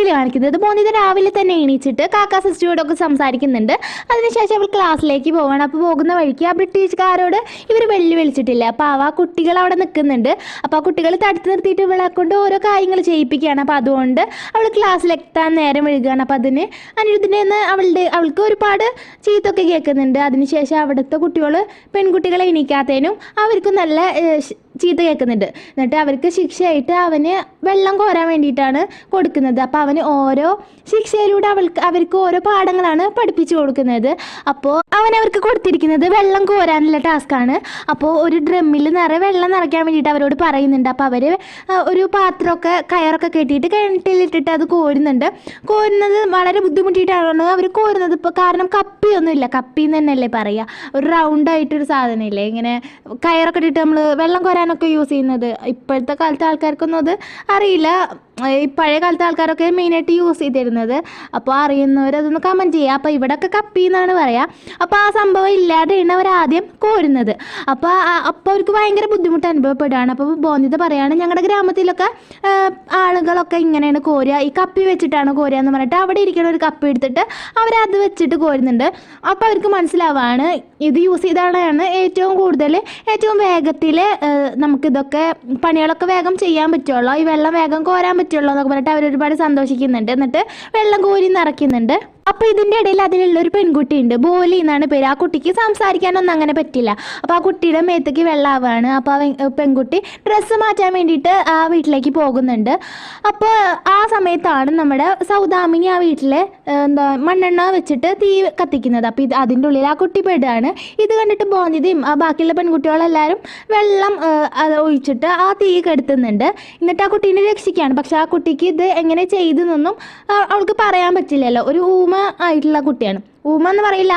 എട്ടിൽ കാണിക്കുന്നത്. ബോന്തിത രാവിലെ തന്നെ എണീച്ചിട്ട് കാക്ക സിസ്റ്ററോടൊക്കെ സംസാരിക്കുന്നുണ്ട്. അതിനുശേഷം അവൾ ക്ലാസ്സിലേക്ക് പോവാണ്. അപ്പോൾ പോകുന്ന വഴിക്ക് ആ ബ്രിട്ടീഷുകാരോട് ഇവർ വെള്ളി വിളിച്ചിട്ടില്ല അപ്പോൾ ആ കുട്ടികൾ അവിടെ നിൽക്കുന്നുണ്ട്. അപ്പോൾ ആ കുട്ടികൾ തടുത്ത് നിർത്തിയിട്ട് ഇവളെ കൊണ്ട് ഓരോ കാര്യങ്ങൾ ചെയ്യിപ്പിക്കുകയാണ്. അപ്പോൾ അതുകൊണ്ട് അവൾ ക്ലാസ്സിലെത്താൻ നേരം വഴുകുകയാണ് അപ്പോൾ അതിന് അനിരുദ്ധിനെ അവളുടെ അവൾക്ക് ഒരുപാട് ചീത്തൊക്കെ കേൾക്കുന്നുണ്ട്. അതിനുശേഷം അവിടുത്തെ കുട്ടികൾ പെൺകുട്ടികളെ എണീക്കാത്തതിനും അവർക്ക് നല്ല ചീത്ത കേൾക്കുന്നുണ്ട്. എന്നിട്ട് അവർക്ക് ശിക്ഷയായിട്ട് അവന് വെള്ളം കോരാൻ വേണ്ടിയിട്ടാണ് കൊടുക്കുന്നത്. അപ്പോൾ അവന് ഓരോ ശിക്ഷയിലൂടെ അവൾക്ക് അവർക്ക് ഓരോ പാഠങ്ങളാണ് പഠിപ്പിച്ചു കൊടുക്കുന്നത്. അപ്പോൾ അവൻ അവർക്ക് കൊടുത്തിരിക്കുന്നത് വെള്ളം കോരാനുള്ള ടാസ്ക്കാണ് അപ്പോൾ ഒരു ഡ്രമ്മിൽ നിറയെ വെള്ളം നിറയ്ക്കാൻ വേണ്ടിയിട്ട് അവരോട് പറയുന്നുണ്ട്. അപ്പോൾ അവർ ഒരു പാത്രമൊക്കെ കയറൊക്കെ കെട്ടിയിട്ട് കിണറ്റിലിട്ടിട്ട് അത് കോരുന്നുണ്ട്. കോരുന്നത് വളരെ ബുദ്ധിമുട്ടിയിട്ടാണ് അവർ കോരുന്നത്? ഇപ്പോൾ കാരണം കപ്പിയൊന്നുമില്ല. കപ്പി എന്ന് തന്നെയല്ലേ പറയുക ഒരു റൗണ്ടായിട്ടൊരു സാധനമില്ലേ? ഇങ്ങനെ കയറൊക്കെ ഇട്ടിട്ട് നമ്മൾ വെള്ളം കോരാനൊക്കെ യൂസ് ചെയ്യുന്നത്. ഇപ്പോഴത്തെ കാലത്തെ ആൾക്കാർക്കൊന്നും അത് അറിയില്ല. ഈ പഴയ കാലത്തെ ആൾക്കാരൊക്കെ മെയിനായിട്ട് യൂസ് ചെയ്തിരുന്നത്. അപ്പോൾ അറിയുന്നവർ അതൊന്ന് കമന്റ് ചെയ്യുക അപ്പോൾ ഇവിടെയൊക്കെ കപ്പി എന്നാണ് പറയുക അപ്പോൾ ആ സംഭവം ഇല്ലാതെയാണ് അവർ ആദ്യം കോരുന്നത്. അപ്പോൾ അപ്പോൾ അവർക്ക് ഭയങ്കര ബുദ്ധിമുട്ട് അനുഭവപ്പെടുകയാണ്. അപ്പോൾ ബോന്തിത പറയുകയാണ് ഞങ്ങളുടെ ഗ്രാമത്തിലൊക്കെ ആളുകളൊക്കെ ഇങ്ങനെയാണ് കോരുക. ഈ കപ്പി വെച്ചിട്ടാണ് കോരുക എന്ന് പറഞ്ഞിട്ട് അവിടെ ഇരിക്കുന്ന ഒരു കപ്പി എടുത്തിട്ട് അവരത് വെച്ചിട്ട് കോരുന്നുണ്ട്. അപ്പോൾ അവർക്ക് മനസ്സിലാവാണ് ഇത് യൂസ് ചെയ്താണ് ഏറ്റവും കൂടുതൽ ഏറ്റവും വേഗത്തിൽ നമുക്കിതൊക്കെ പണികളൊക്കെ വേഗം ചെയ്യാൻ പറ്റുള്ളൂ. ഈ വെള്ളം വേഗം കോരാൻ പറ്റുള്ളൂ എന്നൊക്കെ പറഞ്ഞിട്ട് അവർ ഒരുപാട് സന്തോഷിക്കുന്നുണ്ട്. എന്നിട്ട് വെള്ളം കോരി നിറയ്ക്കുന്നുണ്ട്. അപ്പോൾ ഇതിന്റെ ഇടയിൽ അതിലുള്ള ഒരു പെൺകുട്ടി ഉണ്ട്. ബോലി എന്നാണ് പേര്. ആ കുട്ടിക്ക് സംസാരിക്കാനൊന്നും അങ്ങനെ പറ്റില്ല. അപ്പോൾ ആ കുട്ടിയുടെ മേത്തേക്ക് വെള്ളമാവാണ് അപ്പോൾ ആ പെൺകുട്ടി ഡ്രസ്സ് മാറ്റാൻ വേണ്ടിയിട്ട് ആ വീട്ടിലേക്ക് പോകുന്നുണ്ട്. അപ്പോൾ ആ സമയത്താണ് നമ്മുടെ സൗദാമിനി ആ വീട്ടിൽ എന്താ മണ്ണെണ്ണ വെച്ചിട്ട് തീ കത്തിക്കുന്നത്. അപ്പോൾ ഇത് അതിന്റെ ഉള്ളിൽ ആ കുട്ടി പെടുകയാണ് ഇത് കണ്ടിട്ട് ബോന്തിതയും ബാക്കിയുള്ള പെൺകുട്ടികളെല്ലാവരും വെള്ളം ഒഴിച്ചിട്ട് ആ തീ കെടുത്തുന്നുണ്ട്. എന്നിട്ട് ആ കുട്ടീനെ രക്ഷിക്കുകയാണ്. പക്ഷെ ആ കുട്ടിക്ക് ഇത് എങ്ങനെ ചെയ്തെന്നൊന്നും നിന്നും അവൾക്ക് പറയാൻ പറ്റില്ലല്ലോ. ഒരു ഊമ ആയിട്ടുള്ള കുട്ടിയാണ്. ഊമ എന്ന് പറയില്ല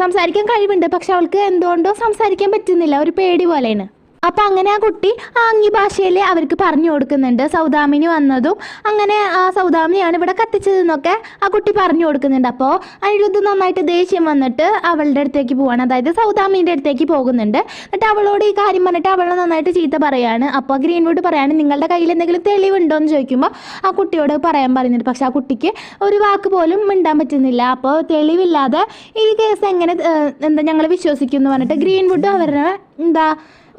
സംസാരിക്കാൻ കഴിവുണ്ട് പക്ഷെ അവൾക്ക് എന്തുകൊണ്ടോ സംസാരിക്കാൻ പറ്റുന്നില്ല ഒരു പേടി പോലെയാണ്. അപ്പം അങ്ങനെ ആ കുട്ടി ആംഗ്യ ഭാഷയിൽ അവർക്ക് പറഞ്ഞു കൊടുക്കുന്നുണ്ട്. സൗദാമിനി വന്നതും അങ്ങനെ ആ സൗദാമിനിയാണ് ഇവിടെ കത്തിച്ചതെന്നൊക്കെ ആ കുട്ടി പറഞ്ഞു കൊടുക്കുന്നുണ്ട്. അപ്പോൾ അനിരുദ്ധ് നന്നായിട്ട് ദേഷ്യം വന്നിട്ട് അവളുടെ അടുത്തേക്ക് പോവാണ്. അതായത് സൗദാമിന്റെ അടുത്തേക്ക് പോകുന്നുണ്ട്. എന്നിട്ട് അവളോട് ഈ കാര്യം പറഞ്ഞിട്ട് അവളെ നന്നായിട്ട് ചീത്ത പറയാണ്. അപ്പോൾ ഗ്രീൻവുഡ് പറയാണ് നിങ്ങളുടെ കയ്യിൽ എന്തെങ്കിലും തെളിവുണ്ടോ എന്ന് ചോദിക്കുമ്പോൾ ആ കുട്ടിയോട് പറയാൻ പറയുന്നുണ്ട്. പക്ഷെ ആ കുട്ടിക്ക് ഒരു വാക്ക് പോലും മിണ്ടാൻ പറ്റുന്നില്ല. അപ്പോൾ തെളിവില്ലാതെ ഈ കേസ് എങ്ങനെ എന്താ ഞങ്ങൾ വിശ്വസിക്കും എന്ന് പറഞ്ഞിട്ട് ഗ്രീൻവുഡ് അവരുടെ എന്താ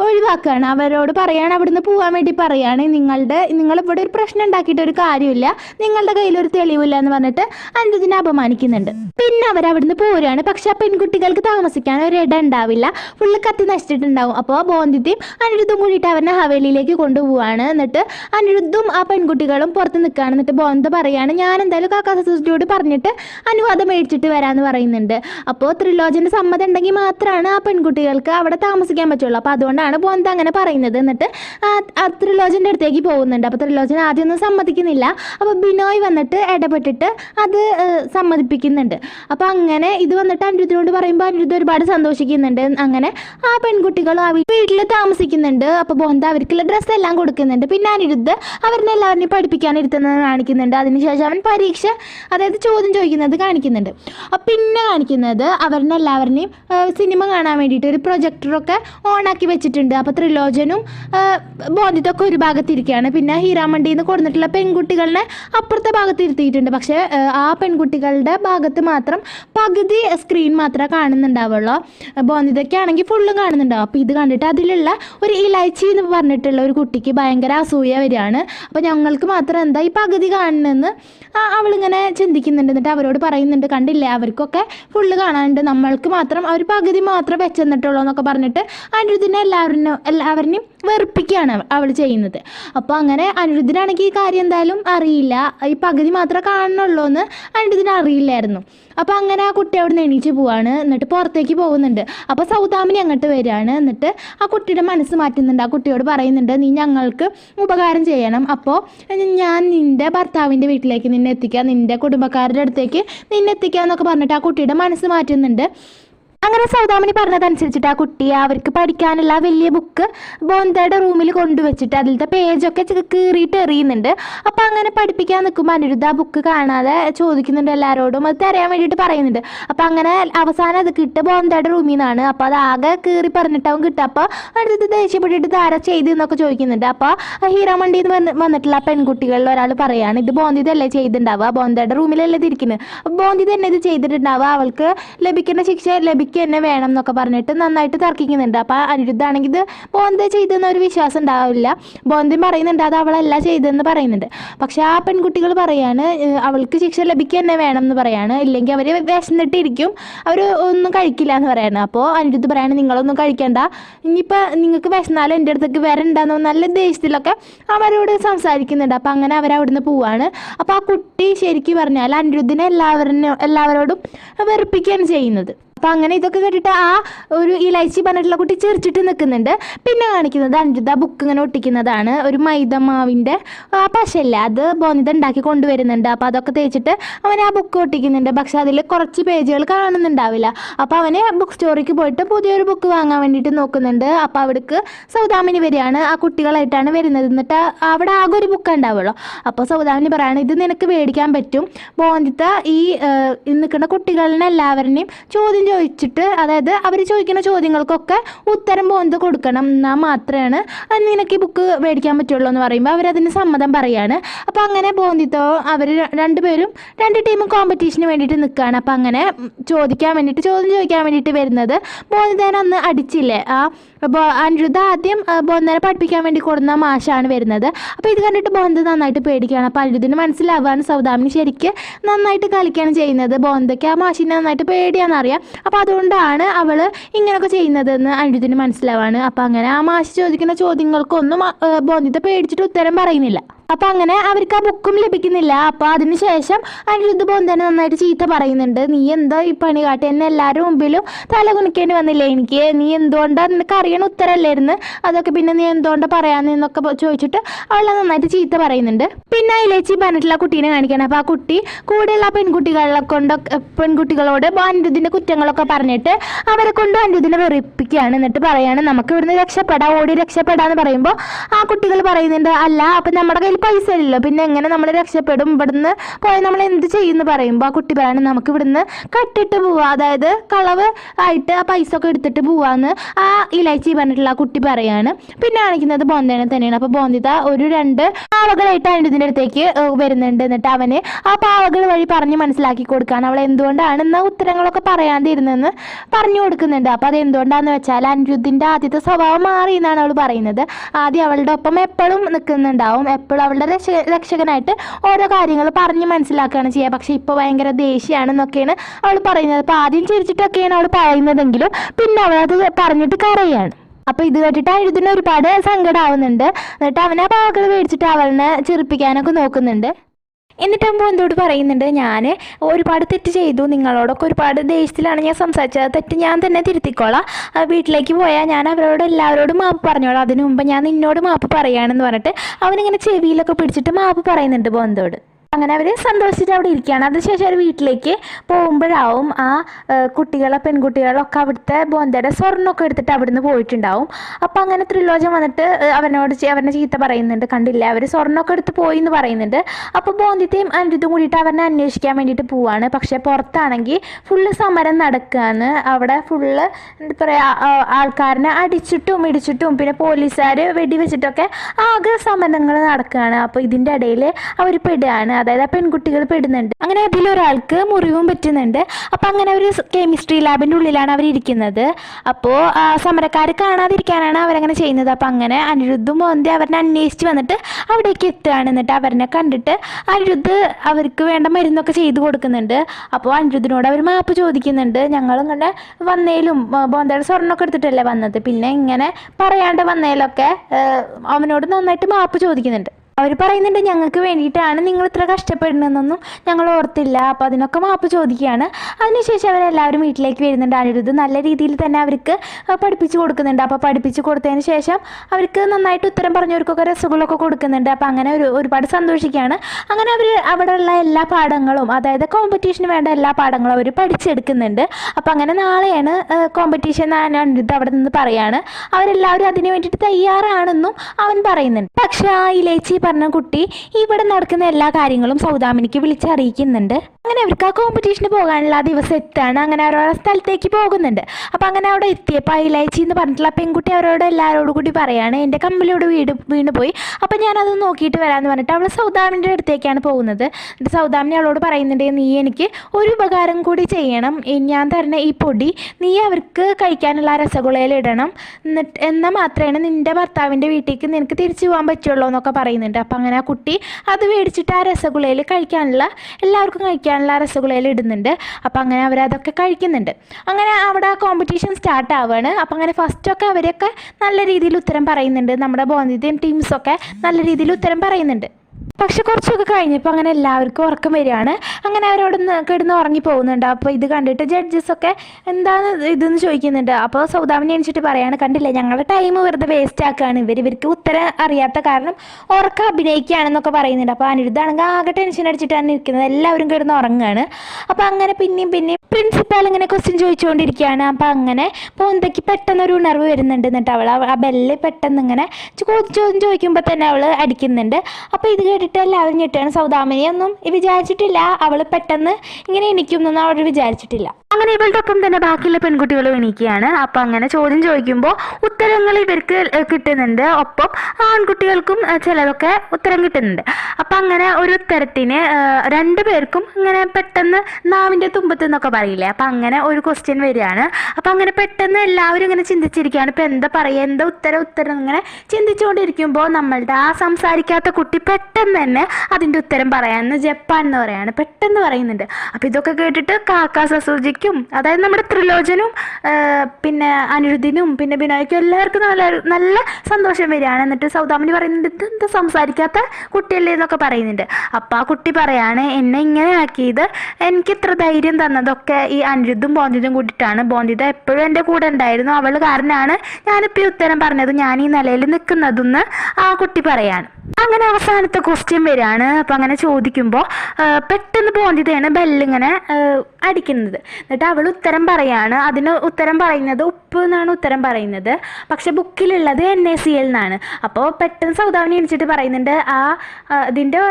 ഒഴിവാക്കുകയാണ് അവരോട് പറയാണ് അവിടുന്ന് പോകാൻ വേണ്ടി പറയാണ്. നിങ്ങളുടെ നിങ്ങൾ ഇവിടെ ഒരു പ്രശ്നം ഉണ്ടാക്കിയിട്ട് ഒരു കാര്യമില്ല. നിങ്ങളുടെ കയ്യിൽ ഒരു തെളിവില്ല എന്ന് പറഞ്ഞിട്ട് അനിരുദ്ധിനെ അപമാനിക്കുന്നുണ്ട്. പിന്നെ അവർ അവിടുന്ന് പോരുകയാണ് പക്ഷെ ആ പെൺകുട്ടികൾക്ക് താമസിക്കാൻ ഒരു ഇടം ഉണ്ടാവില്ല. ഫുള്ള് കത്തി നശിച്ചിട്ടുണ്ടാവും. അപ്പോൾ ബോന്ദിത്യം അനിരുദ്ധും കൂടിയിട്ട് അവരുടെ ഹവേലിയിലേക്ക് കൊണ്ടുപോവാണ്. എന്നിട്ട് അനിരുദ്ധും ആ പെൺകുട്ടികളും പുറത്ത് നിൽക്കുകയാണ്. എന്നിട്ട് ബോന്ത പറയാണ് ഞാൻ എന്തായാലും കാക്കാ പറഞ്ഞിട്ട് അനുവാദം മേടിച്ചിട്ട് വരാമെന്ന് പറയുന്നുണ്ട്. അപ്പോൾ ത്രിലോചന്റെ സമ്മതം ഉണ്ടെങ്കിൽ മാത്രമാണ് ആ പെൺകുട്ടികൾക്ക് അവിടെ താമസിക്കാൻ പറ്റുള്ളൂ. അപ്പോൾ അതുകൊണ്ടാണ് ബോന്ത അങ്ങനെ പറയുന്നത്? എന്നിട്ട് ത്രിലോചന്റെ അടുത്തേക്ക് പോകുന്നുണ്ട്. അപ്പോൾ ത്രിലോചൻ ആദ്യമൊന്നും സമ്മതിക്കുന്നില്ല. അപ്പോൾ ബിനോയ് വന്നിട്ട് ഇടപെട്ടിട്ട് അത് സമ്മതിപ്പിക്കുന്നുണ്ട്. അപ്പോൾ അങ്ങനെ ഇത് വന്നിട്ട് അനിരുദ്ധിനോട് പറയുമ്പോൾ അനിരുദ്ധ ഒരുപാട് സന്തോഷിക്കുന്നുണ്ട്. അങ്ങനെ ആ പെൺകുട്ടികളും ആ വീട്ടിൽ താമസിക്കുന്നുണ്ട്. അപ്പോൾ ബോന്ത അവർക്കുള്ള ഡ്രസ്സ് എല്ലാം കൊടുക്കുന്നുണ്ട്. പിന്നെ അനിരുദ്ധ അവരിനെ എല്ലാവരെയും പഠിപ്പിക്കാനിരുത്തുന്നത് കാണിക്കുന്നുണ്ട്. അതിനുശേഷം അവൻ പരീക്ഷ അതായത് ചോദ്യം ചോദിക്കുന്നത് കാണിക്കുന്നുണ്ട്. അപ്പം പിന്നെ കാണിക്കുന്നത് അവരിനെ എല്ലാവരെയും സിനിമ കാണാൻ വേണ്ടിയിട്ട് ഒരു പ്രൊജക്ടറൊക്കെ ഓണാക്കി വെച്ചിട്ടുണ്ട് അപ്പോൾ ത്രിലോചനും ബോധിതൊക്കെ ഒരു ഭാഗത്തിരിക്കുകയാണ്. പിന്നെ ഹീരാമണ്ടിയിൽ നിന്ന് കൊടുത്തിട്ടുള്ള പെൺകുട്ടികളെ അപ്പുറത്തെ ഭാഗത്ത് ഇരുത്തിയിട്ടുണ്ട്. പക്ഷേ ആ, പെൺകുട്ടികളുടെ ഭാഗത്ത് മാത്രം പകുതി സ്ക്രീൻ മാത്രമേ കാണുന്നുണ്ടാവുള്ളൂ. ബോന്തിതൊക്കെ ആണെങ്കിൽ ഫുള്ളും കാണുന്നുണ്ടാവും. അപ്പോൾ ഇത് കണ്ടിട്ട് അതിലുള്ള ഒരു ഇലൈച്ചി എന്ന് പറഞ്ഞിട്ടുള്ള ഒരു കുട്ടിക്ക് ഭയങ്കര അസൂയ വരികയാണ്. അപ്പോൾ ഞങ്ങൾക്ക് മാത്രം എന്താ ഈ പകുതി കാണുന്നതെന്ന് ആ, അവളിങ്ങനെ ചിന്തിക്കുന്നുണ്ട്. എന്നിട്ട് അവരോട് പറയുന്നുണ്ട് കണ്ടില്ലേ അവർക്കൊക്കെ ഫുള്ള് കാണാനുണ്ട്. നമ്മൾക്ക് മാത്രം അവർ പകുതി മാത്രം വെച്ചെന്നിട്ടുള്ളൂ എന്നൊക്കെ പറഞ്ഞിട്ട് അനിരുദ്ധിനെ എല്ലാവരും എല്ലാവരെയും വെറുപ്പിക്കുകയാണ് അവൾ ചെയ്യുന്നത്. അപ്പോൾ അങ്ങനെ അനിരുദ്ധിനാണെങ്കിൽ ഈ കാര്യം എന്തായാലും അറിയില്ല. ഈ പകുതി മാത്രമേ കാണുന്നുള്ളൂ എന്ന് അനിരുദ്ധിന് അറിയില്ലായിരുന്നു. അപ്പോൾ അങ്ങനെ ആ കുട്ടി അവിടെ നിന്ന് എണീച്ച് പോവാണ്. എന്നിട്ട് പുറത്തേക്ക് പോകുന്നുണ്ട്. അപ്പോൾ സൗദാമിനി അങ്ങോട്ട് വരികയാണ്. എന്നിട്ട് ആ കുട്ടിയുടെ മനസ്സ് മാറ്റുന്നുണ്ട്. ആ കുട്ടിയോട് പറയുന്നുണ്ട് നീ ഞങ്ങൾക്ക് ഉപകാരം ചെയ്യണം. അപ്പോൾ ഞാൻ നിന്റെ ഭർത്താവിന്റെ വീട്ടിലേക്ക് നിന്നെ എത്തിക്കാം. നിന്റെ കുടുംബക്കാരുടെ അടുത്തേക്ക് നിന്നെ എത്തിക്കാം എന്നൊക്കെ പറഞ്ഞിട്ട് ആ കുട്ടിയുടെ മനസ്സ് മാറ്റുന്നുണ്ട്. അങ്ങനെ സൗദാമിനി പറഞ്ഞതനുസരിച്ചിട്ട് ആ കുട്ടി അവർക്ക് പഠിക്കാനുള്ള വലിയ ബുക്ക് ബോന്തയുടെ റൂമിൽ കൊണ്ടുവച്ചിട്ട് അതിലത്തെ പേജൊക്കെ കീറിയിട്ട് എറിയുന്നുണ്ട്. അപ്പോൾ അങ്ങനെ പഠിപ്പിക്കാൻ നിൽക്കുമ്പോൾ അനിരുദ്ധ ആ ബുക്ക് കാണാതെ ചോദിക്കുന്നുണ്ട് എല്ലാവരോടും അത് തരാൻ വേണ്ടിയിട്ട് പറയുന്നുണ്ട്. അപ്പോൾ അങ്ങനെ അവസാനം അത് കിട്ടുക ബോന്തയുടെ റൂമിൽ നിന്നാണ്. അപ്പോൾ അത് ആകെ കീറി പറഞ്ഞിട്ടാവും കിട്ടുക അപ്പോൾ അനിരുദ്ധ ദേഷ്യപ്പെട്ടിട്ട് ധാര ചെയ്ത് എന്നൊക്കെ ചോദിക്കുന്നുണ്ട്. അപ്പോൾ ഹീറാമണ്ടി എന്ന് വന്ന് വന്നിട്ടുള്ള പെൺകുട്ടികളിൽ ഒരാൾ പറയാണ് ഇത് ബോന്തിതല്ലേ ചെയ്തിട്ടുണ്ടാവുക? ബോന്തയുടെ റൂമിലല്ലേ തിരിക്കുന്നത് ബോന്തി തന്നെ ഇത് ചെയ്തിട്ടുണ്ടാവുക. അവൾക്ക് ലഭിക്കേണ്ട ശിക്ഷ ലഭിക്കുക തന്നെ വേണം എന്നൊക്കെ പറഞ്ഞിട്ട് നന്നായിട്ട് തർക്കിക്കുന്നുണ്ട്. അപ്പോൾ അനിരുദ്ധാണെങ്കിൽ ഇത് ബോന്ത ചെയ്തെന്ന ഒരു വിശ്വാസം ഉണ്ടാവില്ല. ബോന്തയും പറയുന്നുണ്ട് അത് അവളല്ല ചെയ്തതെന്ന് പറയുന്നുണ്ട്. പക്ഷേ ആ പെൺകുട്ടികൾ പറയാണ് അവൾക്ക് ശിക്ഷ ലഭിക്കുക തന്നെ വേണം എന്ന് പറയാണ്. ഇല്ലെങ്കിൽ അവർ വിശന്നിട്ടിരിക്കും. അവർ ഒന്നും കഴിക്കില്ല എന്ന് പറയാണ്. അപ്പോൾ അനിരുദ്ധ പറയാണ് നിങ്ങളൊന്നും കഴിക്കണ്ട. ഇനിയിപ്പോൾ നിങ്ങൾക്ക് വിശന്നാലും എന്റെ അടുത്തേക്ക് വരണ്ടെന്നോ നല്ല ദേഷ്യത്തിലൊക്കെ അവരോട് സംസാരിക്കുന്നുണ്ട്. അപ്പോൾ അങ്ങനെ അവരവിടുന്ന് പോവാണ്. അപ്പോൾ ആ കുട്ടി ശരിക്കും പറഞ്ഞാൽ അനിരുദ്ധിനെ എല്ലാവരും എല്ലാവരോടും വെറുപ്പിക്കുകയാണ് ചെയ്യുന്നത്. അപ്പം അങ്ങനെ ഇതൊക്കെ കേട്ടിട്ട് ആ ഒരു ഇലൈച്ചി പറഞ്ഞിട്ടുള്ള കുട്ടി ചിരിച്ചിട്ട് നിൽക്കുന്നുണ്ട്. പിന്നെ കാണിക്കുന്നത് അനിരുദ്ധ ബുക്ക് ഇങ്ങനെ ഒട്ടിക്കുന്നതാണ്. ഒരു മൈദമാവിന്റെ ആ പശല്ലേ അത് ബോനിത ഉണ്ടാക്കി കൊണ്ടുവരുന്നുണ്ട്. അപ്പോൾ അതൊക്കെ തേച്ചിട്ട് അവൻ ആ ബുക്ക് ഒട്ടിക്കുന്നുണ്ട്. പക്ഷെ അതിൽ കുറച്ച് പേജുകൾ കാണുന്നുണ്ടാവില്ല. അപ്പോൾ അവന് ബുക്ക് സ്റ്റോറിക്ക് പോയിട്ട് പുതിയൊരു ബുക്ക് വാങ്ങാൻ വേണ്ടിയിട്ട് നോക്കുന്നുണ്ട്. അപ്പോൾ അവിടേക്ക് സൗദാമിനി വരികയാണ്. ആ കുട്ടികളായിട്ടാണ് വരുന്നത്. എന്നിട്ട് അവിടെ ആകെ ഒരു ബുക്ക് ഉണ്ടാവുള്ളൂ അപ്പോൾ സൗദാമിനി പറയാണ് ഇത് നിനക്ക് മേടിക്കാൻ പറ്റും. ബോന്തിത്ത ഈ നിൽക്കുന്ന കുട്ടികളിനെ എല്ലാവരുടെയും ചോദ്യം ചോദിച്ചിട്ട് അതായത് അവർ ചോദിക്കുന്ന ചോദ്യങ്ങൾക്കൊക്കെ ഉത്തരം പോകുന്നത് കൊടുക്കണം. എന്നാൽ മാത്രമാണ് അത് നിനക്ക് ഈ ബുക്ക് മേടിക്കാൻ പറ്റുള്ളൂ എന്ന് പറയുമ്പോൾ അവരതിന് സമ്മതം പറയാണ്. അപ്പോൾ അങ്ങനെ ബോന്തിത്തോ അവർ രണ്ടുപേരും രണ്ട് ടീമും കോമ്പറ്റീഷന് വേണ്ടിയിട്ട് നിൽക്കുകയാണ് അപ്പോൾ അങ്ങനെ ചോദിക്കാൻ വേണ്ടിയിട്ട് ചോദ്യം ചോദിക്കാൻ വേണ്ടിയിട്ട് വരുന്നത് ബോന്തിതേനെ അന്ന് അടിച്ചില്ലേ? ആ അപ്പോൾ അനിരുദ്ധ ആദ്യം ബോന്തനെ പഠിപ്പിക്കാൻ വേണ്ടി കൊടുന്ന മാഷാണ് വരുന്നത്. അപ്പോൾ ഇത് കണ്ടിട്ട് ബോന്ത് നന്നായിട്ട് പേടിക്കുകയാണ്. അപ്പോൾ അനിരുദ്ധിന് മനസ്സിലാവാണ് സൗദാമിന് ശരിക്ക് നന്നായിട്ട് കളിക്കുകയാണ് ചെയ്യുന്നത്. ബോന്തയ്ക്ക് ആ മാഷിനെ നന്നായിട്ട് പേടിയാണെന്നറിയാം. അപ്പോൾ അതുകൊണ്ടാണ് അവൾ ഇങ്ങനെയൊക്കെ ചെയ്യുന്നതെന്ന് അനിരുദ്ധിന് മനസ്സിലാവാണ്. അപ്പോൾ അങ്ങനെ ആ മാഷ് ചോദിക്കുന്ന ചോദ്യങ്ങൾക്കൊന്നും ബോന്ധിത പേടിച്ചിട്ട് ഉത്തരം പറയുന്നില്ല. അപ്പോൾ അങ്ങനെ അവർക്ക് ആ ബുക്കും ലഭിക്കുന്നില്ല. അപ്പോൾ അതിനുശേഷം അനിരുദ്ധ ബോന്തനെ നന്നായിട്ട് ചീത്ത പറയുന്നുണ്ട്. നീ എന്താ ഈ പണി കാട്ടി? എന്നെ എല്ലാവരും മുമ്പിലും തല കുനിക്കേണ്ടി വന്നില്ലേ എനിക്ക്? നീ എന്തുകൊണ്ടാണ് നിനക്ക് അറിയണ ഉത്തരമല്ലായിരുന്നു? അതൊക്കെ പിന്നെ നീ എന്തുകൊണ്ടാണ് പറയാമെന്നൊക്കെ ചോദിച്ചിട്ട് അവളെ നന്നായിട്ട് ചീത്ത പറയുന്നുണ്ട്. പിന്നെ ഇലേച്ചി പറഞ്ഞിട്ടുള്ള കുട്ടീനെ കാണിക്കണം. അപ്പോൾ ആ കുട്ടി കൂടെയുള്ള പെൺകുട്ടികളെ കൊണ്ടൊക്കെ പെൺകുട്ടികളോട് അനിരുദ്ധിന്റെ കുറ്റങ്ങളൊക്കെ പറഞ്ഞിട്ട് അവരെ കൊണ്ട് അനിരുദ്ധിനെ വെറുപ്പിക്കുകയാണ്. എന്നിട്ട് പറയാണ് നമുക്ക് ഇവിടുന്ന് രക്ഷപ്പെടാം ഓടി രക്ഷപ്പെടാന്ന് പറയുമ്പോൾ ആ കുട്ടികൾ പറയുന്നുണ്ട് അല്ല അപ്പം നമ്മുടെ കയ്യിൽ പൈസ ഇല്ലല്ലോ പിന്നെ എങ്ങനെ നമ്മൾ രക്ഷപ്പെടും? ഇവിടുന്ന് പോയി നമ്മൾ എന്ത് ചെയ്യുമെന്ന് പറയുമ്പോൾ ആ കുട്ടി പറയാണ് നമുക്ക് ഇവിടുന്ന് കട്ടിട്ട് പോവാം. അതായത് കളവ് ആയിട്ട് ആ പൈസ ഒക്കെ എടുത്തിട്ട് പോവാന്ന് ആ ഇലൈച്ചി പറഞ്ഞിട്ടുള്ള ആ കുട്ടി പറയാണ്. പിന്നെ കാണിക്കുന്നത് ബോന്തേനെ തന്നെയാണ്. അപ്പോൾ ബോന്തിത ഒരു രണ്ട് പാവകളായിട്ട് അനിരുദ്ധിന്റെ അടുത്തേക്ക് വരുന്നുണ്ട്. എന്നിട്ട് അവന് ആ പാവകൾ വഴി പറഞ്ഞ് മനസ്സിലാക്കി കൊടുക്കാൻ അവൾ എന്തുകൊണ്ടാണ് എന്നാ ഉത്തരങ്ങളൊക്കെ പറയാണ്ടിരുന്നെന്ന് പറഞ്ഞു കൊടുക്കുന്നുണ്ട്. അപ്പോൾ അത് എന്തുകൊണ്ടാന്ന് വെച്ചാൽ അനിരുദ്ധിന്റെ ആദ്യത്തെ സ്വഭാവം മാറി എന്നാണ് അവൾ പറയുന്നത്. ആദ്യം അവളുടെ ഒപ്പം എപ്പോഴും നിൽക്കുന്നുണ്ടാവും. എപ്പോഴും അവളുടെ രക്ഷ രക്ഷകനായിട്ട് ഓരോ കാര്യങ്ങൾ പറഞ്ഞ് മനസ്സിലാക്കുകയാണ് ചെയ്യുക. പക്ഷേ ഇപ്പോൾ ഭയങ്കര ദേഷ്യമാണെന്നൊക്കെയാണ് അവൾ പറയുന്നത്. അപ്പോൾ ആദ്യം ചിരിച്ചിട്ടൊക്കെയാണ് അവൾ പറയുന്നതെങ്കിലും പിന്നെ അവളത് പറഞ്ഞിട്ട് കരയാണ്. അപ്പോൾ ഇത് കേട്ടിട്ട് അനിരുദ്ധിന് ഒരുപാട് സങ്കടമാവുന്നുണ്ട് എന്നിട്ട് അവനെ പാവകൾ മേടിച്ചിട്ട് അവളിനെ ചിരിപ്പിക്കാനൊക്കെ നോക്കുന്നുണ്ട്. എന്നിട്ട് അമ്മ എന്തോട് പറയുന്നുണ്ട്? ഞാൻ ഒരുപാട് തെറ്റ് ചെയ്തു. നിങ്ങളോടൊക്കെ ഒരുപാട് ദേഷ്യത്തിലാണ് ഞാൻ സംസാരിച്ചത്. തെറ്റ് ഞാൻ തന്നെ തിരുത്തിക്കോളാം. വീട്ടിലേക്ക് പോയാൽ ഞാൻ അവരോട് എല്ലാവരോടും മാപ്പ് പറഞ്ഞോളാം. അതിനു മുമ്പ് ഞാൻ നിന്നോട് മാപ്പ് പറയുകയാണെന്ന് പറഞ്ഞിട്ട് അവനിങ്ങനെ ചെവിയിലൊക്കെ പിടിച്ചിട്ട് മാപ്പ് പറയുന്നുണ്ട് ബോന്തോട് അങ്ങനെ അവർ സന്തോഷിച്ചിട്ട് അവിടെ ഇരിക്കുകയാണ്. അതിനുശേഷം അവർ വീട്ടിലേക്ക് പോകുമ്പോഴാവും ആ കുട്ടികളെ പെൺകുട്ടികളൊക്കെ അവിടുത്തെ ബോന്തയുടെ സ്വർണമൊക്കെ എടുത്തിട്ട് അവിടുന്ന് പോയിട്ടുണ്ടാവും. അപ്പം അങ്ങനെ ത്രിലോചൻ വന്നിട്ട് അവനോട് അവരുടെ ചീത്ത പറയുന്നുണ്ട്. കണ്ടില്ല? അവർ സ്വർണമൊക്കെ എടുത്ത് പോയി എന്ന് പറയുന്നുണ്ട്. അപ്പോൾ ബോന്തിത്തെയും അനിരുദ്ധും കൂടിയിട്ട് അവനെ അന്വേഷിക്കാൻ വേണ്ടിയിട്ട് പോവാണ്. പക്ഷേ പുറത്താണെങ്കിൽ ഫുള്ള് സമരം നടക്കുകയാണ് അവിടെ ഫുള്ള് എന്താ പറയുക ആൾക്കാരനെ അടിച്ചിട്ടും ഇടിച്ചിട്ടും പിന്നെ പോലീസുകാർ വെടിവെച്ചിട്ടൊക്കെ ആകെ സമരങ്ങൾ നടക്കുകയാണ് അപ്പോൾ ഇതിന്റെ ഇടയിൽ അവർ പെടുകയാണ്. അതായത് ആ പെൺകുട്ടികൾ പെടുന്നുണ്ട് അങ്ങനെ അതിലൊരാൾക്ക് മുറിവും പറ്റുന്നുണ്ട്. അപ്പോൾ അങ്ങനെ ഒരു കെമിസ്ട്രി ലാബിന്റെ ഉള്ളിലാണ് അവർ ഇരിക്കുന്നത്. അപ്പോൾ സമരക്കാർ കാണാതിരിക്കാനാണ് അവരങ്ങനെ ചെയ്യുന്നത്. അപ്പോൾ അങ്ങനെ അനിരുദ്ധും മോന്തി അവരെ അന്വേഷിച്ച് വന്നിട്ട് അവിടേക്ക് എത്തുകയാണ്. എന്നിട്ട് അവരെ കണ്ടിട്ട് അനിരുദ്ധ് അവർക്ക് വേണ്ട മരുന്നൊക്കെ ചെയ്തു കൊടുക്കുന്നുണ്ട്. അപ്പോൾ അനിരുദ്ധിനോട് അവർ മാപ്പ് ചോദിക്കുന്നുണ്ട്. ഞങ്ങൾ ഇങ്ങനെ വന്നേലും ബോന്തയുടെ സ്വർണമൊക്കെ എടുത്തിട്ടല്ലേ വന്നത്. പിന്നെ ഇങ്ങനെ പറയാണ്ട് വന്നേലൊക്കെ അവനോട് നന്നായിട്ട് മാപ്പ് ചോദിക്കുന്നുണ്ട്. അവർ പറയുന്നുണ്ട് ഞങ്ങൾക്ക് വേണ്ടിയിട്ടാണ് നിങ്ങൾ ഇത്ര കഷ്ടപ്പെടുന്നതെന്നൊന്നും ഞങ്ങൾ ഓർത്തില്ല. അപ്പോൾ അതിനൊക്കെ മാപ്പ് ചോദിക്കുകയാണ്. അതിനുശേഷം അവരെല്ലാവരും വീട്ടിലേക്ക് വരുന്നുണ്ട്. അനിരുദ്ധ് നല്ല രീതിയിൽ തന്നെ അവർക്ക് പഠിപ്പിച്ചു കൊടുക്കുന്നുണ്ട്. അപ്പോൾ പഠിപ്പിച്ച് കൊടുത്തതിന് ശേഷം അവർക്ക് നന്നായിട്ട് ഉത്തരം പറഞ്ഞവർക്കൊക്കെ രസുകളൊക്കെ കൊടുക്കുന്നുണ്ട്. അപ്പോൾ അങ്ങനെ ഒരു ഒരുപാട് സന്തോഷിക്കുകയാണ്. അങ്ങനെ അവർ അവിടെയുള്ള എല്ലാ പാഠങ്ങളും അതായത് കോമ്പറ്റീഷന് വേണ്ട എല്ലാ പാഠങ്ങളും അവർ പഠിച്ചെടുക്കുന്നുണ്ട്. അപ്പോൾ അങ്ങനെ നാളെയാണ് കോമ്പറ്റീഷൻ അനിരുദ്ധ അവിടെ നിന്ന് പറയാണ്. അവരെല്ലാവരും അതിന് വേണ്ടിയിട്ട് തയ്യാറാണെന്നും അവൻ പറയുന്നുണ്ട്. പക്ഷേ ആ ഇലേച്ചി പറഞ്ഞ കുട്ടി ഇവിടെ നടക്കുന്ന എല്ലാ കാര്യങ്ങളും സൗദാമിനിക്ക് വിളിച്ചറിയിക്കുന്നുണ്ട് അങ്ങനെ അവർക്ക് ആ കോമ്പറ്റീഷന് പോകാനുള്ള ആ ദിവസം എത്താണ്. അങ്ങനെ അവരോട് സ്ഥലത്തേക്ക് പോകുന്നുണ്ട്. അപ്പം അങ്ങനെ അവിടെ എത്തിയപ്പോൾ അയിലാഴ്ച എന്ന് പറഞ്ഞിട്ടുള്ള പെൺകുട്ടി അവരോട് എല്ലാവരോടും കൂടി പറയാണ് എന്റെ കമ്പലിയോട് വീട് വീണ് പോയി. അപ്പം ഞാനത് നോക്കിയിട്ട് വരാമെന്ന് പറഞ്ഞിട്ട് അവൾ സൗദാമിന്റെ അടുത്തേക്കാണ് പോകുന്നത്. എന്നിട്ട് സൗദാമിനി അവളോട് പറയുന്നുണ്ട് നീ എനിക്ക് ഒരു ഉപകാരം കൂടി ചെയ്യണം. ഞാൻ തരുന്ന ഈ പൊടി നീ അവർക്ക് കഴിക്കാനുള്ള രസഗുളയിൽ ഇടണം എന്നിട്ട് എന്നാൽ മാത്രമേ നിന്റെ ഭർത്താവിന്റെ വീട്ടിലേക്ക് നിനക്ക് തിരിച്ചു പോകാൻ പറ്റുള്ളൂ എന്നൊക്കെ പറയുന്നുണ്ട്. അപ്പം അങ്ങനെ ആ കുട്ടി അത് മേടിച്ചിട്ട് ആ രസഗുളയിൽ കഴിക്കാനുള്ള എല്ലാവർക്കും കഴിക്കാനുള്ള രസഗുളയിൽ ഇടുന്നുണ്ട്. അപ്പം അങ്ങനെ അവരതൊക്കെ കഴിക്കുന്നുണ്ട്. അങ്ങനെ അവിടെ ആ കോമ്പറ്റീഷൻ സ്റ്റാർട്ട് ആവുകയാണ് അപ്പം അങ്ങനെ ഫസ്റ്റൊക്കെ അവരൊക്കെ നല്ല രീതിയിൽ ഉത്തരം പറയുന്നുണ്ട്. നമ്മുടെ ബോന്തിയും ടീംസൊക്കെ നല്ല രീതിയിൽ ഉത്തരം പറയുന്നുണ്ട്. പക്ഷെ കുറച്ചൊക്കെ കഴിഞ്ഞപ്പോൾ അങ്ങനെ എല്ലാവർക്കും ഉറക്കം വരികയാണ്. അങ്ങനെ അവരോട് കിടന്ന് ഉറങ്ങി പോകുന്നുണ്ട്. അപ്പോൾ ഇത് കണ്ടിട്ട് ജഡ്ജസ് ഒക്കെ എന്താണ് ഇതെന്ന് ചോദിക്കുന്നുണ്ട്. അപ്പോൾ സൗദാമിനെ എണിച്ചിട്ട് പറയാണ് കണ്ടില്ലേ ഞങ്ങളുടെ ടൈം വെറുതെ വേസ്റ്റ് ആക്കുകയാണ് ഇവർ ഇവർക്ക് ഉത്തരം അറിയാത്ത കാരണം ഉറക്കം അഭിനയിക്കുകയാണെന്നൊക്കെ പറയുന്നുണ്ട്. അപ്പോൾ അനിരുദ്ധാണെങ്കിൽ ആകെ ടെൻഷൻ അടിച്ചിട്ടാണ് ഇരിക്കുന്നത്. എല്ലാവരും കിടന്ന് ഉറങ്ങുകയാണ്. അപ്പോൾ അങ്ങനെ പിന്നെയും പിന്നെയും പ്രിൻസിപ്പാൾ ഇങ്ങനെ ക്വസ്റ്റ്യൻ ചോദിച്ചുകൊണ്ടിരിക്കുകയാണ് അപ്പോൾ അങ്ങനെ പോന്തയ്ക്ക് പെട്ടെന്നൊരു ഉണർവ് വരുന്നുണ്ട് എന്നിട്ട് അവൾ ആ ബെല്ല് പെട്ടെന്ന് ഇങ്ങനെ ചോദ്യം ചോദിക്കുമ്പോൾ തന്നെ അവൾ അടിക്കുന്നുണ്ട്. അപ്പോൾ ഇത് കേട്ടിട്ട് എല്ലാവരും ഞെട്ടാണ് സൗദാമിനി ഒന്നും വിചാരിച്ചിട്ടില്ല. അവൾ പെട്ടെന്ന് ഇങ്ങനെ എണീക്കുന്നൊന്നും അവൾ വിചാരിച്ചിട്ടില്ല. അങ്ങനെ ഇവളുടെ ഒപ്പം തന്നെ ബാക്കിയുള്ള പെൺകുട്ടികളും എണീക്കുകയാണ്. അപ്പം അങ്ങനെ ചോദ്യം ചോദിക്കുമ്പോൾ ഉത്തരങ്ങൾ ഇവർക്ക് കിട്ടുന്നുണ്ട്. ഒപ്പം ആൺകുട്ടികൾക്കും ചിലതൊക്കെ ഉത്തരം കിട്ടുന്നുണ്ട്. അപ്പം അങ്ങനെ ഒരു ഉത്തരത്തിന് രണ്ട് പേർക്കും ഇങ്ങനെ പെട്ടെന്ന് നാവിന്റെ തുമ്പത്ത് എന്നൊക്കെ പറയില്ലേ? അപ്പം അങ്ങനെ ഒരു ക്വസ്റ്റ്യൻ വരികയാണ്. അപ്പം അങ്ങനെ പെട്ടെന്ന് എല്ലാവരും ഇങ്ങനെ ചിന്തിച്ചിരിക്കുകയാണ്. ഇപ്പം എന്താ പറയുക എന്താ ഉത്തരം? ഉത്തരം ഇങ്ങനെ ചിന്തിച്ചുകൊണ്ടിരിക്കുമ്പോൾ നമ്മളുടെ ആ സംസാരിക്കാത്ത കുട്ടി പെട്ടെന്ന് തന്നെ അതിന്റെ ഉത്തരം പറയാമെന്ന് ജപ്പാൻ എന്ന് പറയാണ്. പെട്ടെന്ന് പറയുന്നുണ്ട്. അപ്പം ഇതൊക്കെ കേട്ടിട്ട് കാക്ക സസൂജിക്കും അതായത് നമ്മുടെ ത്രിലോചനും പിന്നെ അനിരുദ്ധിനും പിന്നെ ബിനോയ്ക്കും എല്ലാവർക്കും നല്ല നല്ല സന്തോഷം വരികയാണ്. എന്നിട്ട് സൗദാമിനി പറയുന്നുണ്ട് എന്താ സംസാരിക്കാത്ത കുട്ടിയല്ലേ എന്നൊക്കെ പറയുന്നുണ്ട്. അപ്പം ആ കുട്ടി പറയാണ് എന്നെ ഇങ്ങനെ ആക്കിയത് എനിക്ക് ഇത്ര ധൈര്യം തന്നതൊക്കെ ഈ അനിരുദ്ധും ബോന്തിതും കൂട്ടിയിട്ടാണ് ബോന്തിത എപ്പോഴും എന്റെ കൂടെ ഉണ്ടായിരുന്നു. അവൾ കാരണമാണ് ഞാനിപ്പോൾ ഈ ഉത്തരം പറഞ്ഞത് ഞാൻ ഈ നിലയിൽ നിൽക്കുന്നതെന്ന് ആ കുട്ടി പറയാണ്. അങ്ങനെ അവസാനത്തെ ക്വസ്റ്റ്യൻ വരികയാണ്. അപ്പം അങ്ങനെ ചോദിക്കുമ്പോൾ പെട്ടെന്ന് ബോന്തിതയാണ് ബെല്ലിങ്ങനെ അടിക്കുന്നത്. എന്നിട്ട് അവൾ ഉത്തരം പറയാണ്. അതിന് ഉത്തരം പറയുന്നത് ഉപ്പ് എന്നാണ് ഉത്തരം പറയുന്നത്. പക്ഷെ ബുക്കിലുള്ളത് എൻ എ സി എൽ എന്നാണ് അപ്പോൾ പെട്ടെന്ന് സൗദാമിനി എണിച്ചിട്ട് പറയുന്നുണ്ട് ആ അതിന്റെ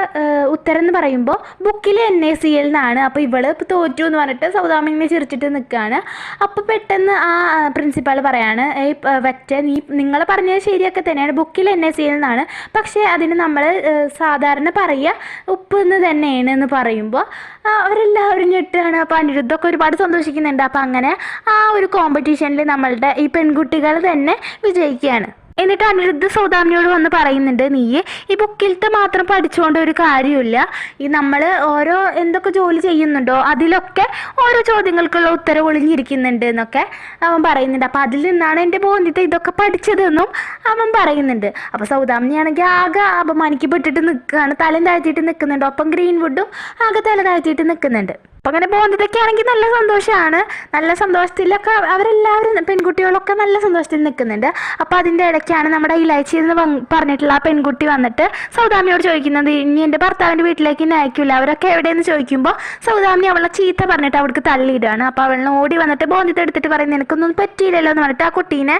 ഉത്തരം എന്ന് പറയുമ്പോൾ ബുക്കിൽ എൻ എ സി എൽ എന്നാണ് അപ്പോൾ ഇപ്പോൾ തോറ്റു എന്ന് പറഞ്ഞിട്ട് സൗദാമിനെ ചിരിച്ചിട്ട് നിൽക്കുകയാണ് അപ്പോൾ പെട്ടെന്ന് ആ പ്രിൻസിപ്പാൾ പറയാണ് ഏയ് വെറ്റ നീ നിങ്ങൾ പറഞ്ഞത് ശരിയൊക്കെ തന്നെയാണ്. ബുക്കിൽ എൻ എ സി എൽ എന്നാണ് പക്ഷേ അതിന് നമ്മൾ സാധാരണ പറയുക ഉപ്പ് എന്ന് തന്നെയാണ് എന്ന് പറയുമ്പോൾ അവരെല്ലാവരും ഞെട്ടാണ്. അപ്പോൾ അനിരുദ്ധമൊക്കെ ഒരുപാട് സന്തോഷിക്കുന്നുണ്ട്. അപ്പോൾ അങ്ങനെ ആ ഒരു കോമ്പറ്റീഷനിൽ നമ്മളുടെ ഈ പെൺകുട്ടികൾ തന്നെ വിജയിക്കുകയാണ്. എന്നിട്ട് അനിരുദ്ധ സൗദാമിനിയോട് വന്ന് പറയുന്നുണ്ട് നീ ഈ ബുക്കിലത്തെ മാത്രം പഠിച്ചുകൊണ്ട് ഒരു കാര്യമില്ല ഈ നമ്മൾ ഓരോ എന്തൊക്കെ ജോലി ചെയ്യുന്നുണ്ടോ അതിലൊക്കെ ഓരോ ചോദ്യങ്ങൾക്കുള്ള ഉത്തരം ഒളിഞ്ഞിരിക്കുന്നുണ്ട് എന്നൊക്കെ അവൻ പറയുന്നുണ്ട്. അപ്പം അതിൽ നിന്നാണ് എന്റെ ബോധ്യത്തെ ഇതൊക്കെ പഠിച്ചതെന്നും അവൻ പറയുന്നുണ്ട്. അപ്പോൾ സൗദാമിനിയാണെങ്കിൽ ആകെ അപമാനിക്കപ്പെട്ടിട്ട് നിൽക്കുകയാണ് തലം താഴ്ത്തിയിട്ട് നിൽക്കുന്നുണ്ട് ഒപ്പം ഗ്രീൻവുഡും ആകെ തല താഴ്ത്തിയിട്ട് നിൽക്കുന്നുണ്ട് അപ്പം അങ്ങനെ പോകുന്നതൊക്കെ ആണെങ്കിൽ നല്ല സന്തോഷമാണ് നല്ല സന്തോഷത്തിലൊക്കെ അവരെല്ലാവരും പെൺകുട്ടികളൊക്കെ നല്ല സന്തോഷത്തിൽ നിൽക്കുന്നുണ്ട്. അപ്പോൾ അതിന്റെ ഇടയ്ക്കാണ് നമ്മുടെ ഇലാച്ചി എന്ന് പറഞ്ഞിട്ടുള്ള ആ പെൺകുട്ടി വന്നിട്ട് സൗദാമിയോട് ചോദിക്കുന്നത് ഇനി എന്റെ ഭർത്താവിന്റെ വീട്ടിലേക്ക് ഇനി അയക്കില്ല അവരൊക്കെ എവിടെയെന്ന് ചോദിക്കുമ്പോൾ സൗദാമി അവളെ ചീത്ത പറഞ്ഞിട്ട് അവൾക്ക് തള്ളിയിടുകയാണ് അപ്പോൾ അവളെ ഓടി വന്നിട്ട് ബോന്തിത്ത് എടുത്തിട്ട് പറയുന്നത് എനിക്കൊന്നും പറ്റിയില്ലല്ലോ എന്ന് പറഞ്ഞിട്ട് ആ കുട്ടീനെ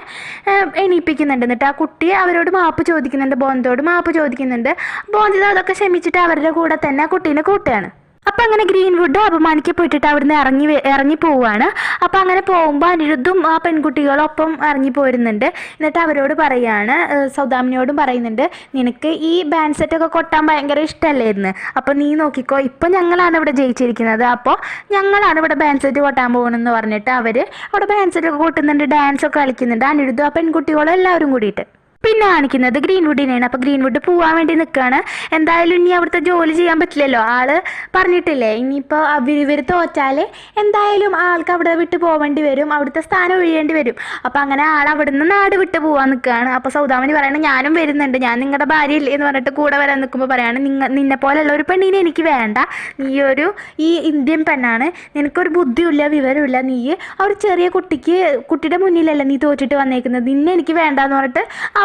എണീപ്പിക്കുന്നുണ്ട്. എന്നിട്ട് ആ കുട്ടി അവരോട് മാപ്പ് ചോദിക്കുന്നുണ്ട് ബോന്തോട് മാപ്പ് ചോദിക്കുന്നുണ്ട്. ബോന്തിത അതൊക്കെ ക്ഷമിച്ചിട്ട് അവരുടെ കൂടെ തന്നെ ആ കുട്ടീനെ കൂട്ടുകയാണ്. അപ്പം അങ്ങനെ ഗ്രീൻവുഡ് അപമാനിക്കപ്പെട്ടിട്ട് അവിടുന്ന് ഇറങ്ങി ഇറങ്ങി പോവുകയാണ് അപ്പം അങ്ങനെ പോകുമ്പോൾ അനിരുദ്ധും ആ പെൺകുട്ടികളൊപ്പം ഇറങ്ങി പോരുന്നുണ്ട്. എന്നിട്ട് അവരോട് പറയാണ് സൗദാമിനിയോടും പറയുന്നുണ്ട് നിനക്ക് ഈ ബാൻഡ് സെറ്റൊക്കെ കൊട്ടാൻ ഭയങ്കര ഇഷ്ടമല്ലായിരുന്നു അപ്പോൾ നീ നോക്കിക്കോ ഇപ്പം ഞങ്ങളാണ് ഇവിടെ ജയിച്ചിരിക്കുന്നത്. അപ്പോൾ ഞങ്ങളാണ് ഇവിടെ ബാൻഡ് സെറ്റ് കൊട്ടാൻ പോകണമെന്ന് പറഞ്ഞിട്ട് അവർ അവിടെ ബാൻഡ് സെറ്റൊക്കെ കൊട്ടുന്നുണ്ട് ഡാൻസൊക്കെ കളിക്കുന്നുണ്ട്. അനിരുദ്ധും ആ പെൺകുട്ടികളും എല്ലാവരും കൂടിയിട്ട്. പിന്നെ കാണിക്കുന്നത് ഗ്രീൻവുഡിനെയാണ്. അപ്പോൾ ഗ്രീൻവുഡ് പോവാൻ വേണ്ടി നിൽക്കുകയാണ് എന്തായാലും ഇനി അവിടുത്തെ ജോലി ചെയ്യാൻ പറ്റില്ലല്ലോ. ആൾ പറഞ്ഞിട്ടില്ലേ? ഇനിയിപ്പോൾ അവർ ഇവർ തോറ്റാൽ എന്തായാലും ആൾക്ക് അവിടെ വിട്ട് പോവേണ്ടി വരും. അവിടുത്തെ സ്ഥാനം ഒഴിയേണ്ടി വരും. അപ്പോൾ അങ്ങനെ ആൾ അവിടുന്ന് നാട് വിട്ട് പോവാൻ നിൽക്കുകയാണ് അപ്പോൾ സൗദാമിനി പറയണത് ഞാനും വരുന്നുണ്ട്. ഞാൻ നിങ്ങളുടെ ഭാര്യ ഇല്ലേ എന്ന് പറഞ്ഞിട്ട് കൂടെ വരാൻ നിൽക്കുമ്പോൾ പറയാണ് നിങ്ങ നിന്നെ പോലെയുള്ള ഒരു പെണ്ണിനെ എനിക്ക് വേണ്ട. നീ ഒരു ഈ ഇന്ത്യൻ പെണ്ണാണ്. നിനക്കൊരു ബുദ്ധിയുമില്ല വിവരമില്ല. നീ ഒരു ചെറിയ കുട്ടിക്ക് കുട്ടിയുടെ മുന്നിലല്ല നീ തോറ്റിട്ട് വന്നേക്കുന്നത്. നിന്നെ എനിക്ക് വേണ്ട എന്ന് പറഞ്ഞിട്ട്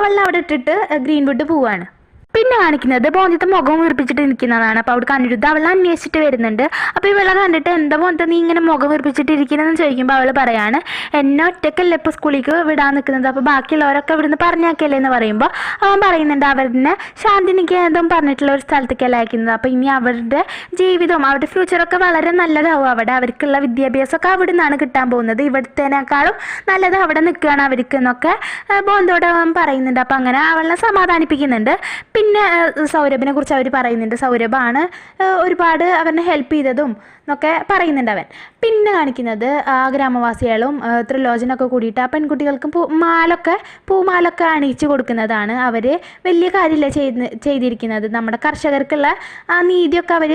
അവളെ അവിടെ ഇട്ടിട്ട് ഗ്രീൻ വുഡ് പോവാണ്. പിന്നെ കാണിക്കുന്നത് ബോന്തിത്തെ മുഖം വീർപ്പിച്ചിട്ട് നിൽക്കുന്നതാണ് അപ്പോൾ അവിടെ അനിരുദ്ധ അവളെ അന്വേഷിച്ചിട്ട് വരുന്നുണ്ട്. അപ്പോൾ ഇവളെ കണ്ടിട്ട് എന്താ ബോന്ത നീ ഇങ്ങനെ മുഖം വീർപ്പിച്ചിട്ട് ഇരിക്കുന്നതെന്ന് ചോദിക്കുമ്പോൾ അവൾ പറയാണ് എന്നെ ഒറ്റക്കല്ലേ ഇപ്പോൾ സ്കൂളിലേക്ക് വിടാൻ നിൽക്കുന്നത് അപ്പോൾ ബാക്കിയുള്ളവരൊക്കെ ഇവിടുന്ന് പറഞ്ഞാക്കിയല്ലേ എന്ന് പറയുമ്പോൾ അവൻ പറയുന്നുണ്ട് അവരുടെ ശാന്തിനികേതം പറഞ്ഞിട്ടുള്ള ഒരു സ്ഥലത്തേക്കല്ല അയക്കുന്നത്? അപ്പോൾ ഇനി അവരുടെ ജീവിതവും അവരുടെ ഫ്യൂച്ചറൊക്കെ വളരെ നല്ലതാവും. അവിടെ അവർക്കുള്ള വിദ്യാഭ്യാസമൊക്കെ അവിടെ നിന്നാണ് കിട്ടാൻ പോകുന്നത്. ഇവിടുത്തേനേക്കാളും നല്ലത് അവിടെ നിൽക്കുകയാണ് അവർക്ക് എന്നൊക്കെ ബോന്തോട് അവൻ പറയുന്നുണ്ട്. അപ്പോൾ അങ്ങനെ അവളെ സമാധാനിപ്പിക്കുന്നുണ്ട്. പിന്നെ ആ, സൗരഭിനെ കുറിച്ച് അവർ പറയുന്നുണ്ട്. സൗരഭാണ് ഒരുപാട് അവനെ ഹെൽപ്പ് ചെയ്തതും എന്നൊക്കെ പറയുന്നുണ്ട് അവൻ. പിന്നെ കാണിക്കുന്നത് ആ ഗ്രാമവാസികളും ത്രിലോചനൊക്കെ കൂടിയിട്ട് ആ പെൺകുട്ടികൾക്ക് പൂ മാലൊക്കെ പൂമാലൊക്കെ അണിയിച്ചു കൊടുക്കുന്നതാണ് അവർ വലിയ കാര്യമില്ല ചെയ്ത് ചെയ്തിരിക്കുന്നത്. നമ്മുടെ കർഷകർക്കുള്ള ആ നീതിയൊക്കെ അവർ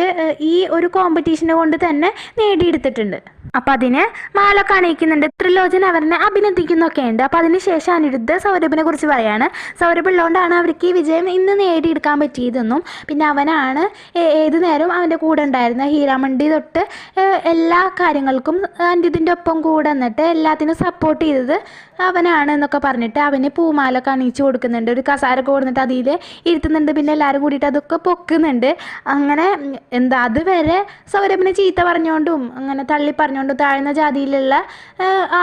ഈ ഒരു കോമ്പറ്റീഷനെ കൊണ്ട് തന്നെ നേടിയെടുത്തിട്ടുണ്ട്. അപ്പം അതിന് മാലൊക്കെ അണിയിക്കുന്നുണ്ട്. ത്രിലോചന അവരനെ അഭിനന്ദിക്കുന്നൊക്കെ ഉണ്ട് അപ്പൊ അതിനുശേഷം അനിരുദ്ധ സൗരഭിനെ കുറിച്ച് പറയാണ്. സൗരഭ് ഉള്ളതുകൊണ്ടാണ് അവർക്ക് ഈ വിജയം ഇന്ന് നേടിയെടുക്കാൻ പറ്റിയതെന്നും പിന്നെ അവനാണ് ഏത് നേരവും അവന്റെ കൂടെ ഉണ്ടായിരുന്ന ഹീരാമണ്ടി തൊട്ട് എല്ലാ കാര്യങ്ങൾക്കും അനിരുദ്ധിന്റെ ഒപ്പം കൂടെ നിന്നിട്ട് എല്ലാത്തിനും സപ്പോർട്ട് ചെയ്തത് അവനാണ് എന്നൊക്കെ പറഞ്ഞിട്ട് അവന് പൂമാലൊക്കെ അണിയിച്ചു കൊടുക്കുന്നുണ്ട്. ഒരു കസാരൊക്കെ കൊടുത്തിട്ട് അതിൽ ഇരുത്തുന്നുണ്ട്. പിന്നെ എല്ലാവരും കൂടിയിട്ട് അതൊക്കെ പൊക്കുന്നുണ്ട്. അങ്ങനെ എന്താ അതുവരെ സൗരഭിനെ ചീത്ത പറഞ്ഞുകൊണ്ടും അങ്ങനെ തള്ളി പറഞ്ഞുകൊണ്ടും താഴ്ന്ന ജാതിയിലുള്ള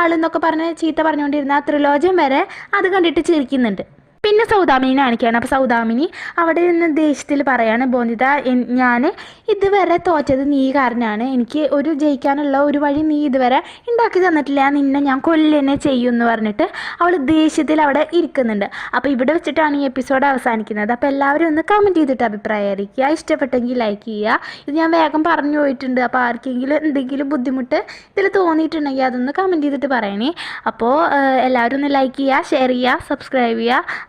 ആളെന്നൊക്കെ പറഞ്ഞ് ചീത്ത പറഞ്ഞുകൊണ്ടിരുന്ന ത്രിലോചൻ വരെ അത് കണ്ടിട്ട് ചിരിക്കുന്നുണ്ട്. പിന്നെ സൗദാമിനി കാണിക്കുകയാണ്. അപ്പോൾ സൗദാമിനി അവിടെ നിന്ന് ദേഷ്യത്തിൽ പറയാണ് ബോന്ദിത ഞാൻ ഇതുവരെ തോറ്റത് നീ കാരണമാണ് എനിക്ക് ഒരു ജയിക്കാനുള്ള ഒരു വഴി നീ ഇതുവരെ ഉണ്ടാക്കി തന്നിട്ടില്ല. നിന്നെ ഞാൻ കൊല്ലനെ ചെയ്യും എന്ന് പറഞ്ഞിട്ട് അവൾ ദേഷ്യത്തിൽ അവിടെ ഇരിക്കുന്നുണ്ട്. അപ്പോൾ ഇവിടെ വെച്ചിട്ടാണ് ഈ എപ്പിസോഡ് അവസാനിക്കുന്നത്. അപ്പോൾ എല്ലാവരും ഒന്ന് കമന്റ് ചെയ്തിട്ട് അഭിപ്രായം അറിയിക്കുക ഇഷ്ടപ്പെട്ടെങ്കിൽ ലൈക്ക് ചെയ്യുക. ഇത് ഞാൻ വേഗം പറഞ്ഞു പോയിട്ടുണ്ട്. അപ്പോൾ ആർക്കെങ്കിലും എന്തെങ്കിലും ബുദ്ധിമുട്ട് ഇതിൽ തോന്നിയിട്ടുണ്ടെങ്കിൽ അതൊന്ന് കമന്റ് ചെയ്തിട്ട് പറയണേ. അപ്പോൾ എല്ലാവരും ഒന്ന് ലൈക്ക് ചെയ്യുക ഷെയർ ചെയ്യുക സബ്സ്ക്രൈബ് ചെയ്യുക.